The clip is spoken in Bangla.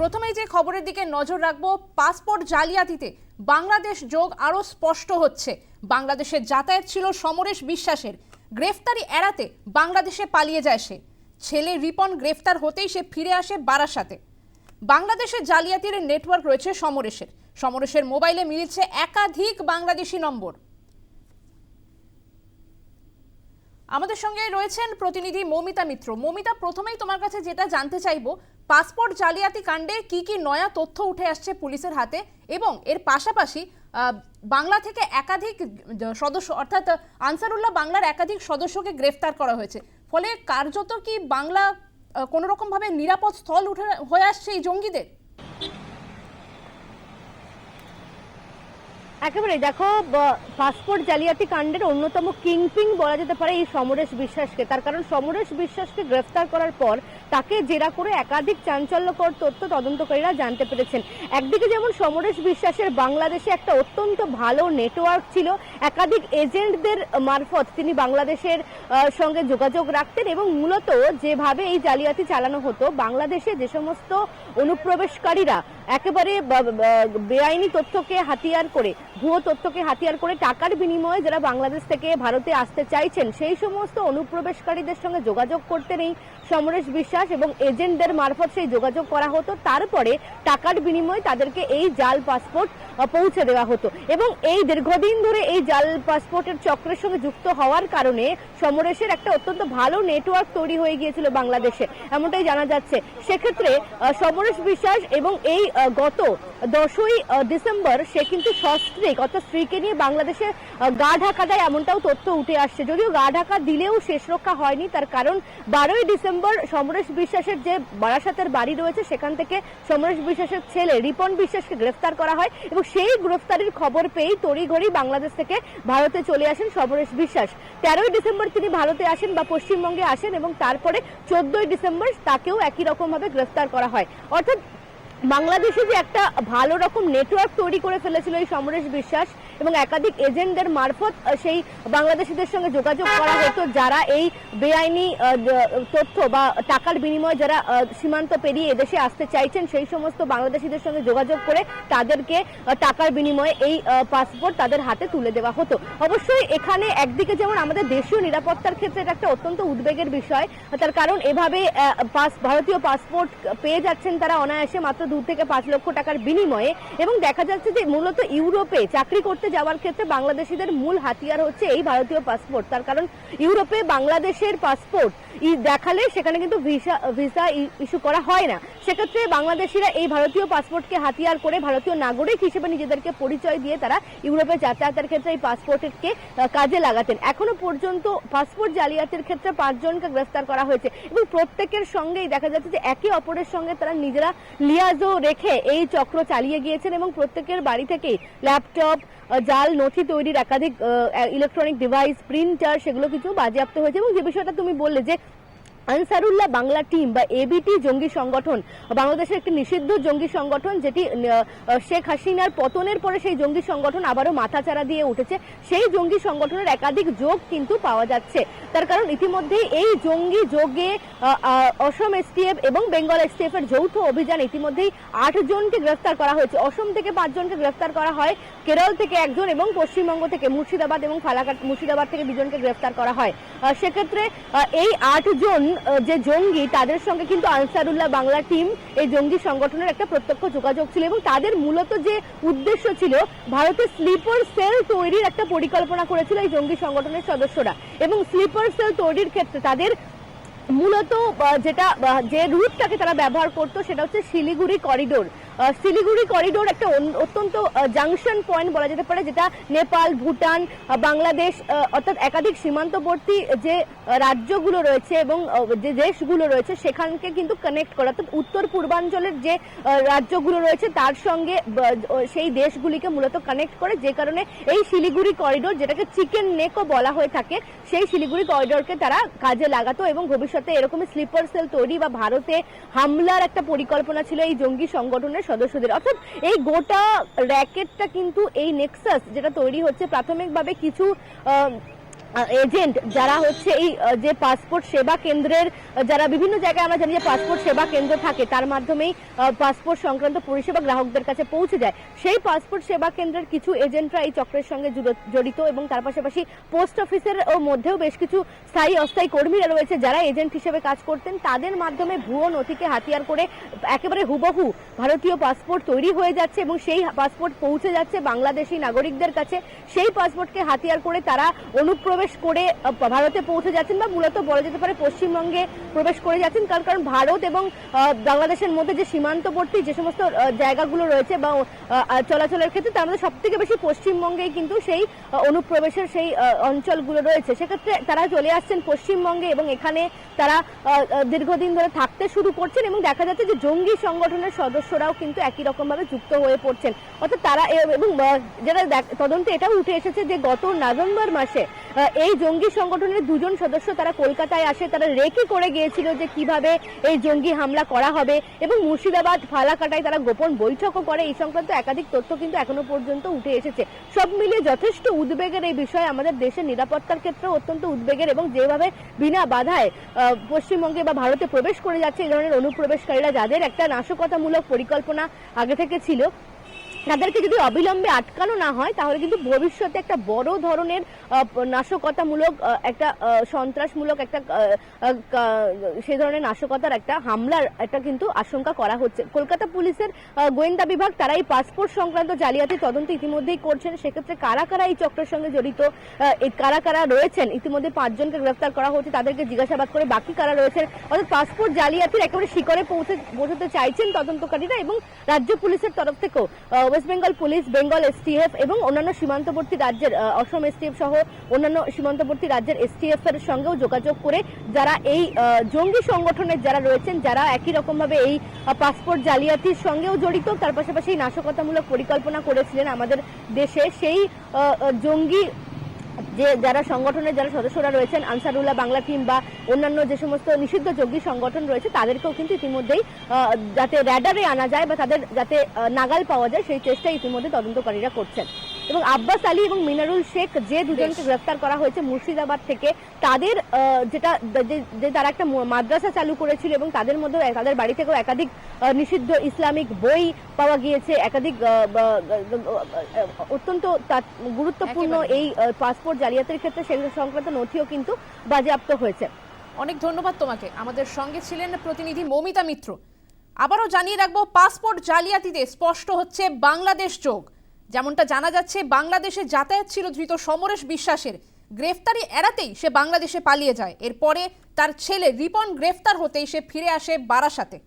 প্রথমেই যে খবরের দিকে নজর রাখব পাসপোর্ট জালিয়াতিতে বাংলাদেশ যোগ আরও স্পষ্ট হচ্ছে। বাংলাদেশের যাতায়াত ছিল সমরেশ বিশ্বাসের। গ্রেফতারি এড়াতে বাংলাদেশে পালিয়ে যায় সে। ছেলে রিপন গ্রেফতার হতেই সে ফিরে আসে বারাসাতে। বাংলাদেশের জালিয়াতির নেটওয়ার্ক রয়েছে সমরেশের। সমরেশের মোবাইলে মিলছে একাধিক বাংলাদেশি নম্বর। আমাদের সঙ্গে রয়েছেন প্রতিনিধি মৌমিতা মিত্র। মৌমিতা, প্রথমেই তোমার কাছে যেটা জানতে চাইব, পাসপোর্ট জালিয়াতি কাণ্ডে কি কি নয়া তথ্য উঠে আসছে পুলিশের হাতে এবং এর পাশাপাশি বাংলা থেকে একাধিক সদস্য, অর্থাৎ আনসারুল্লাহ বাংলার একাধিক সদস্যকে গ্রেফতার করা হয়েছে। ফলে কার্যত কি বাংলা কোনোরকমভাবে নিরাপদ স্থল উঠে, হয়ে আসছে এই জঙ্গিদের? একেবারে দেখো পাসপোর্ট জালিয়াতি কাণ্ডের অন্যতম কিংপিং বলা যেতে পারে এই সমরেশ বিশ্বাসকে। তার কারণ সমরেশ বিশ্বাসকে গ্রেফতার করার পর তাকে জেরা করে একাধিক চাঞ্চল্যকর তথ্য তদন্তকারীরা জানতে পেরেছেন। একদিকে যেমন সমরেশ বিশ্বাসের বাংলাদেশে একটা অত্যন্ত ভালো নেটওয়ার্ক ছিল, একাধিক এজেন্টদের মারফত তিনি বাংলাদেশের সঙ্গে যোগাযোগ রাখতেন এবং মূলত যেভাবে এই জালিয়াতি চালানো হতো, বাংলাদেশে যে সমস্ত অনুপ্রবেশকারীরা একেবারে বেআইনি তথ্যকে হাতিয়ার করে, ভুয়ো তথ্যকে হাতিয়ার করে টাকার বিনিময়ে যারা বাংলাদেশ থেকে ভারতে আসতে চাইছেন, সেই সমস্ত অনুপ্রবেশকারীদের সঙ্গে যোগাযোগ করতে নেই সমরেশ বিশ্বাস এবং এজেন্টদের মারফত সেই যোগাযোগ করা হতো। তারপরে টাকার বিনিময়ে তাদেরকে এই জাল পাসপোর্ট পৌঁছে দেওয়া হতো এবং এই দীর্ঘদিন ধরে এই জাল পাসপোর্টের চক্রের সঙ্গে যুক্ত হওয়ার কারণে সমরেশের একটা অত্যন্ত ভালো নেটওয়ার্ক তৈরি হয়ে গিয়েছিল বাংলাদেশে, এমনটাই জানা যাচ্ছে। সেক্ষেত্রে সমরেশ বিশ্বাস এবং এই গত দশই ডিসেম্বর সে কিন্তু সস্ত্রীক, অর্থাৎ স্ত্রীকে নিয়ে বাংলাদেশে গা ঢাকা দেয় এমনটাও তথ্য উঠে আসছে। যদিও গা ঢাকা দিলেও শেষ রক্ষা হয়নি, তার কারণ বারোই ডিসেম্বর সমরেশ বিশ্বাসের যে বারাসাতের বাড়ি রয়েছে, সেখান থেকে সমরেশ বিশ্বাসের ছেলে রিপন বিশ্বাসকে গ্রেফতার করা হয় এবং সেই গ্রেফতারির খবর পেয়েই তড়িঘড়ি বাংলাদেশ থেকে ভারতে চলে আসেন সমরেশ বিশ্বাস। তেরোই ডিসেম্বর তিনি ভারতে আসেন বা পশ্চিমবঙ্গে আসেন এবং তারপরে চোদ্দই ডিসেম্বর তাকেও একই রকমভাবে গ্রেফতার করা হয়। অর্থাৎ বাংলাদেশে যে একটা ভালো রকম নেটওয়ার্ক তৈরি করে ফেলেছিল এই সমরেশ বিশ্বাস এবং একাধিক এজেন্টদের মারফত সেই বাংলাদেশিদের সঙ্গে যোগাযোগ করা হতো, যারা এই বেআইনি তথ্য বা টাকার বিনিময়ে যারা সীমান্ত পেরিয়ে এদেশে আসতে চাইছেন, সেই সমস্ত বাংলাদেশিদের সঙ্গে যোগাযোগ করে তাদেরকে টাকার বিনিময়ে এই পাসপোর্ট তাদের হাতে তুলে দেওয়া হতো। অবশ্যই এখানে একদিকে যেমন আমাদের দেশীয় নিরাপত্তার ক্ষেত্রে এটা একটা অত্যন্ত উদ্বেগের বিষয়, তার কারণ এভাবে পাস, ভারতীয় পাসপোর্ট পেয়ে যাচ্ছেন তারা অনায়াসে মাত্র দু থেকে পাঁচ লক্ষ টাকার বিনিময়ে। এবং দেখা যাচ্ছে যে মূলত ইউরোপে চাকরি করতে যাওয়ার ক্ষেত্রে বাংলাদেশিদের মূল হাতিয়ার হচ্ছে এই ভারতীয় পাসপোর্ট তার কারণ, ইউরোপে বাংলাদেশের পাসপোর্ট দেখালে সেখানে কিন্তু ভিসা ভিসা ইস্যু করা হয় না। সেক্ষেত্রে বাংলাদেশিরা এই ভারতীয় পাসপোর্টকে হাতিয়ার করে ভারতীয় নাগরিক হিসেবে নিজেদেরকে পরিচয় দিয়ে তারা ইউরোপে যাতায়াতের ক্ষেত্রে এই পাসপোর্টকে কাজে লাগাতেন। এখনও পর্যন্ত পাসপোর্ট জালিয়াতির ক্ষেত্রে পাঁচজনকে গ্রেফতার করা হয়েছে এবং প্রত্যেকের সঙ্গেই দেখা যাচ্ছে যে একে অপরের সঙ্গে তারা নিজেরা লিয়াজও রেখে এই চক্র চালিয়ে গিয়েছেন এবং প্রত্যেকের বাড়ি থেকেই ল্যাপটপ জাল, নথি তৈরির একাধিক ইলেকট্রনিক ডিভাইস প্রিন্টার সেগুলো কিছু বাজেয়াপ্ত হয়েছে। এবং যে বিষয়টা তুমি বললে যে আনসারুল্লাহ বাংলা টিম বা এবিটি জঙ্গি সংগঠন বাংলাদেশের একটি নিষিদ্ধ জঙ্গি সংগঠন যেটি শেখ হাসিনার পতনের পরে সেই জঙ্গি সংগঠন আবারও মাথাচাড়া দিয়ে উঠেছে। সেই জঙ্গি সংগঠনের একাধিক যোগ কিন্তু পাওয়া যাচ্ছে। তার কারণ ইতিমধ্যেই এই জঙ্গি যোগে অসম এসটিএফ এবং বেঙ্গল এসটিএফ এর যৌথ অভিযান ইতিমধ্যেই আট জনকে গ্রেফতার করা হয়েছে। অসম থেকে পাঁচজনকে গ্রেফতার করা হয় কেরল থেকে একজন এবং পশ্চিমবঙ্গ থেকে মুর্শিদাবাদ এবং ফালাকাট মুর্শিদাবাদ থেকে দুজনকে গ্রেফতার করা হয়। সেক্ষেত্রে এই আট জন আহ, যে জঙ্গি, তাদের সঙ্গে কিন্তু আনসারুল্লাহ বাংলা টিম এই জঙ্গি সংগঠনের একটা প্রত্যক্ষ যোগাযোগ ছিল এবং তাদের মূলত যে উদ্দেশ্য ছিল ভারতের স্লিপার সেল তৈরির একটা পরিকল্পনা করেছিল এই জঙ্গি সংগঠনের সদস্যরা। এবং স্লিপার সেল তৈরির ক্ষেত্রে তাদের মূলত যেটা যে রুটটাকে তারা ব্যবহার করতো সেটা হচ্ছে শিলিগুড়ি করিডোর শিলিগুড়ি করিডোর একটা অত্যন্ত জাংশন পয়েন্ট বলা যেতে পারে, যেটা নেপাল, ভুটান বাংলাদেশ অর্থাৎ একাধিক সীমান্তবর্তী যে রাজ্যগুলো রয়েছে এবং যে দেশগুলো রয়েছে, সেখানকে কিন্তু কানেক্ট করা। অর্থাৎ উত্তর পূর্বাঞ্চলের যে রাজ্যগুলো রয়েছে, তার সঙ্গে সেই দেশগুলিকে মূলত কানেক্ট করে, যে কারণে এই শিলিগুড়ি করিডোর যেটাকে চিকেন নেকও বলা হয়ে থাকে, সেই শিলিগুড়ি করিডোরকে তারা কাজে লাগাতো এবং ভবিষ্যতে এরকমই স্লিপার সেল তৈরি বা ভারতে হামলার একটা পরিকল্পনা ছিল এই জঙ্গি সংগঠনের সদস্যদের। অর্থাৎ এই গোটা র্যাকেটটা কিন্তু এই নেক্সাস যেটা তৈরি হচ্ছে প্রাথমিকভাবে কিছু এজেন্ট যারা হচ্ছে এই যে পাসপোর্ট সেবা কেন্দ্রের যারা বিভিন্ন জায়গায় আমরা জানি যে পাসপোর্ট সেবা কেন্দ্র থাকে, তার মাধ্যমেই পাসপোর্ট সংক্রান্ত পরিষেবা গ্রাহকদের কাছে পৌঁছে যায়। সেই পাসপোর্ট সেবা কেন্দ্রের কিছু এজেন্টরা এই চক্রের সঙ্গে জড়িত এবং তার পাশাপাশি পোস্ট অফিসের মধ্যেও বেশ কিছু স্থায়ী অস্থায়ী কর্মীরা রয়েছে যারা এজেন্ট হিসেবে কাজ করতেন। তাদের মাধ্যমে ভুয়ো নথিকে হাতিয়ার করে একেবারে হুবহু ভারতীয় পাসপোর্ট তৈরি হয়ে যাচ্ছে এবং সেই পাসপোর্ট পৌঁছে যাচ্ছে বাংলাদেশি নাগরিকদের কাছে। সেই পাসপোর্টকে হাতিয়ার করে তারা অনুপ্রবেশ করে ভারতে পৌঁছে যাচ্ছেন বা মূলত বলা যেতে পারে পশ্চিমবঙ্গে প্রবেশ করে যাচ্ছেন, কারণ কারণ ভারত এবং বাংলাদেশের মধ্যে যে সীমান্তবর্তী যে সমস্ত জায়গাগুলো রয়েছে বা চলাচলের ক্ষেত্রে, তার মধ্যে সব থেকে বেশি পশ্চিমবঙ্গেই কিন্তু সেই অনুপ্রবেশের সেই অঞ্চলগুলো রয়েছে। সেক্ষেত্রে তারা চলে আসছেন পশ্চিমবঙ্গে এবং এখানে তারা দীর্ঘদিন ধরে থাকতে শুরু করছেন এবং দেখা যাচ্ছে যে জঙ্গি সংগঠনের সদস্যরাও কিন্তু একই রকমভাবে যুক্ত হয়ে পড়ছেন। অর্থাৎ তারা এবং দেখ- তদন্তে এটাও উঠে এসেছে যে গত নভেম্বর মাসে এই জঙ্গি সংগঠনের দুজন সদস্য তারা কলকাতায় আসে, তারা রেকি করে গিয়েছিল যে কীভাবে এই জঙ্গি হামলা করা হবে এবং মুর্শিদাবাদ, ফালাকাটায় তারা গোপন বৈঠকও করে। এই সংক্রান্ত একাধিক তথ্য কিন্তু এখনও পর্যন্ত উঠে এসেছে। সব মিলিয়ে যথেষ্ট উদ্বেগের এই বিষয় আমাদের দেশের নিরাপত্তার ক্ষেত্রে অত্যন্ত উদ্বেগের এবং যেভাবে বিনা বাধায় পশ্চিমবঙ্গে বা ভারতে প্রবেশ করে যাচ্ছে, এই ধরনের অনুপ্রবেশকারীরা, যাদের একটা নাশকতামূলক পরিকল্পনা আগে থেকে ছিল তাদেরকে যদি অবিলম্বে আটকানো না হয়, তাহলে কিন্তু ভবিষ্যতে একটা বড় ধরনের নাশকতামূলক একটা সন্ত্রাসমূলক একটা সে ধরনের নাশকতার একটা হামলার একটা কিন্তু আশঙ্কা করা হচ্ছে। কলকাতা পুলিশের গোয়েন্দা বিভাগ তারা এই পাসপোর্ট সংক্রান্ত জালিয়াতি তদন্ত ইতিমধ্যেই করছেন। সেক্ষেত্রে কারা কারা এই চক্রের সঙ্গে জড়িত? কারা কারা রয়েছেন? ইতিমধ্যে পাঁচজনকে গ্রেফতার করা হয়েছে তাদেরকে জিজ্ঞাসাবাদ করে বাকি কারা রয়েছেন? অর্থাৎ পাসপোর্ট জালিয়াতির একেবারে শিকরে পৌঁছে, পৌঁছতে চাইছেন তদন্তকারীরা এবং রাজ্য পুলিশের তরফ থেকেও West Bengal police Bengal STF এবং অন্যান্য সীমান্তবর্তী রাজ্যের অসম এসটিএফ সহ অন্যান্য সীমান্তবর্তী রাজ্যের এসটিএফ এর সঙ্গেও যোগাযোগ করে যারা এই জঙ্গি সংগঠনের যারা রয়েছেন, যারা একই রকমভাবে এই পাসপোর্ট জালিয়াতির সঙ্গেও জড়িত, তার পাশাপাশি নাশকতামূলক পরিকল্পনা করেছিলেন আমাদের দেশে, সেই জঙ্গি যে যারা সংগঠনের যারা সদস্যরা রয়েছেন, আনসারুল্লাহ বাংলা টিম বা অন্যান্য যে সমস্ত নিষিদ্ধ জঙ্গি সংগঠন রয়েছে, তাদেরকেও কিন্তু ইতিমধ্যেই যাতে র্যাডারে আনা যায় বা তাদের যাতে নাগাল পাওয়া যায়, সেই চেষ্টা ইতিমধ্যে তদন্তকারীরা করছেন। এবং আব্বাস আলী এবং মিনারুল শেখ যে দুজনকে গ্রেফতার করা হয়েছে মুর্শিদাবাদ থেকে তাদের যেটা যে- তারা একটা মাদ্রাসা চালু করেছিল এবং তাদের মধ্যে তাদের বাড়ি থেকেও একাধিক নিষিদ্ধ ইসলামিক বই পাওয়া গিয়েছে একাধিক অত্যন্ত গুরুত্বপূর্ণ এই পাসপোর্ট জালিয়াতির ক্ষেত্রে সে সংক্রান্ত নথিও কিন্তু বাজেয়াপ্ত হয়েছে। অনেক ধন্যবাদ তোমাকে। আমাদের সঙ্গে ছিলেন প্রতিনিধি মমিতা মিত্র। আবারও জানিয়ে রাখব পাসপোর্ট জালিয়াতিতে স্পষ্ট হচ্ছে বাংলাদেশ যোগ। যেমনটা জানা যাচ্ছে, বাংলাদেশে যাতায়াত ছিল ধৃত সমরেশ বিশ্বাসের। গ্রেফতারি এড়াতেই সে বাংলাদেশে পালিয়ে যায়। এরপরে তার ছেলে রিপন গ্রেফতার হতেই সে ফিরে আসে বারাসাতে।